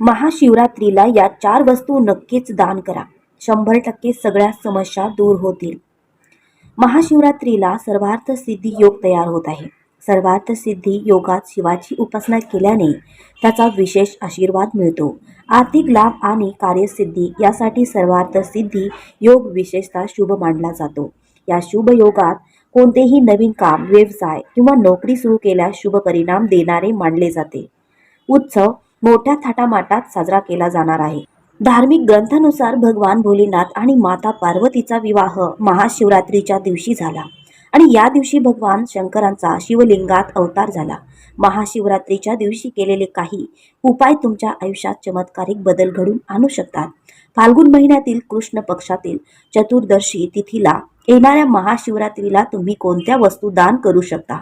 महाशिवरात्रीला या चार वस्तू नक्कीच दान करा. शंभर टक्के सगळ्या समस्या दूर होतील. महाशिवरात्रीला सर्वार्थ सिद्धी योग तयार होत आहे. सर्वार्थ सिद्धी योगात शिवाची उपासना केल्याने त्याचा विशेष आशीर्वाद मिळतो. आर्थिक लाभ आणि कार्यसिद्धी यासाठी सर्वार्थ सिद्धी योग विशेषतः शुभ मानला जातो. या शुभ योगात कोणतेही नवीन काम व्यवसाय किंवा नोकरी सुरू केल्यास शुभ परिणाम देणारे मानले जाते. उत्सव मोठ्या थाटामाटात साजरा केला जाणार आहे. धार्मिक ग्रंथानुसार भगवान भोलेनाथ आणि माता पार्वतीचा विवाह महाशिवरात्रीच्या दिवशी झाला आणि या दिवशी भगवान शंकरांचा शिवलिंगात अवतार झाला. महाशिवरात्रीच्या दिवशी केलेले काही उपाय तुमच्या आयुष्यात चमत्कारिक बदल घडून आणू शकतात. फाल्गुन महिन्यातील कृष्ण पक्षातील चतुर्दशी तिथीला येणाऱ्या महाशिवरात्रीला तुम्ही कोणत्या वस्तू दान करू शकता?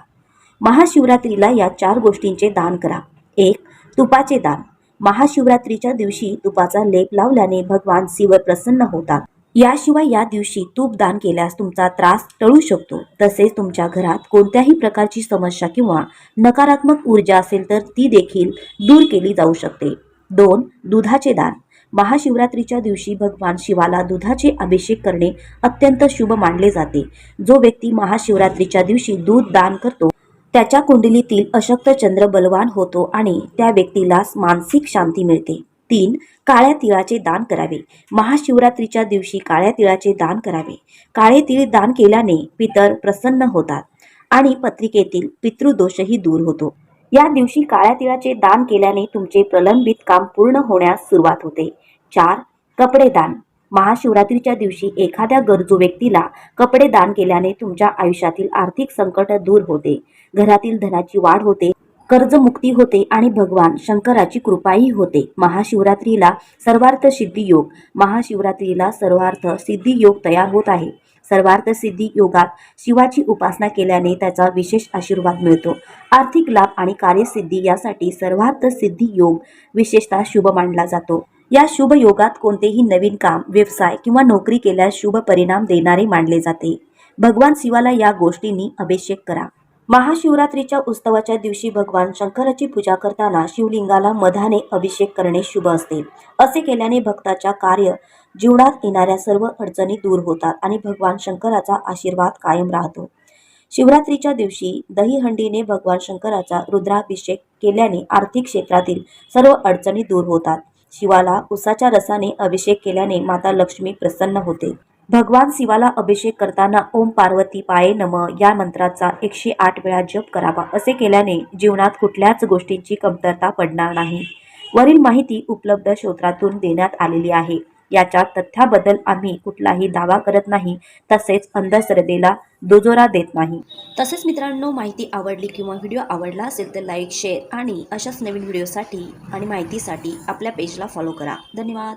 महाशिवरात्रीला या चार गोष्टींचे दान करा. एक तुपाचे दान. महाशिवरात्रीच्या दिवशी तुपाचा लेप लावल्याने भगवान शिव प्रसन्न होतात. याशिवाय या दिवशी तूप दान केल्यास तुमचा त्रास टळू शकतो. तसेच तुमच्या घरात कोणत्याही प्रकारची समस्या किंवा नकारात्मक ऊर्जा असेल तर ती देखील दूर केली जाऊ शकते. दोन दुधाचे दान. महाशिवरात्रीच्या दिवशी भगवान शिवाला दुधाचे अभिषेक करणे अत्यंत शुभ मानले जाते. जो व्यक्ती महाशिवरात्रीच्या दिवशी दूध दान करतो त्याच्या कुंडलीतील अशक्त चंद्र बलवान होतो आणि त्या व्यक्तीला मानसिक शांती मिळते. तीन काळ्या तिळाचे दान करावे. महाशिवरात्रीच्या दिवशी काळ्या तिळाचे दान करावे. काळे तिळ दान केल्याने पितर प्रसन्न होतात आणि पत्रिकेतील पितृदोषही दूर होतो. या दिवशी काळ्या तिळाचे दान केल्याने तुमचे प्रलंबित काम पूर्ण होण्यास सुरुवात होते. चार कपडे दान. महाशिवरात्रीच्या दिवशी एखाद्या गरजू व्यक्तीला कपडे दान केल्याने तुमच्या आयुष्यातील आर्थिक संकट दूर होते. घरातील धनाची वाढ होते कर्जमुक्ती होते आणि भगवान शंकराची कृपाही होते. महाशिवरात्रीला सर्वार्थ सिद्धी योग महाशिवरात्रीला सर्वार्थ सिद्धी योग तयार होत आहे. सर्वार्थ सिद्धी योगात शिवाची उपासना केल्याने त्याचा विशेष आशीर्वाद मिळतो. आर्थिक लाभ आणि कार्यसिद्धी यासाठी सर्वार्थ सिद्धी योग विशेषतः शुभ मानला जातो. या शुभ योगात कोणतेही नवीन काम व्यवसाय किंवा नोकरी केल्यास शुभ परिणाम देणारे मानले जाते. भगवान शिवाला या गोष्टींनी अभिषेक करा. महाशिवरात्रीच्या उत्सवाच्या दिवशी भगवान शंकराची पूजा करताना शिवलिंगाला मधाने अभिषेक करणे शुभ असते. असे केल्याने भक्ताच्या कार्य जीवनात येणाऱ्या सर्व अडचणी दूर होतात आणि भगवान शंकराचा आशीर्वाद कायम राहतो. शिवरात्रीच्या दिवशी दहीहंडीने भगवान शंकराचा रुद्राभिषेक केल्याने आर्थिक क्षेत्रातील सर्व अडचणी दूर होतात. शिवाला उसाच्या रसाने अभिषेक केल्याने माता लक्ष्मी प्रसन्न होते. भगवान शिवाला अभिषेक करताना ओम पार्वती पाये नम या मंत्राचा एकशे आठ वेळा जप करावा असे केल्याने जीवनात कुठल्याच गोष्टींची कमतरता पडणार नाही. वरील माहिती उपलब्ध क्षेत्रातून देण्यात आलेली आहे. याच्या तथ्याबद्दल आम्ही कुठलाही दावा करत नाही तसेच अंधश्रद्धेला दुजोरा देत नाही. तसेच मित्रांनो माहिती आवडली किंवा व्हिडिओ आवडला असेल तर लाईक शेअर आणि अशाच नवीन व्हिडिओसाठी आणि माहितीसाठी आपल्या पेजला फॉलो करा. धन्यवाद.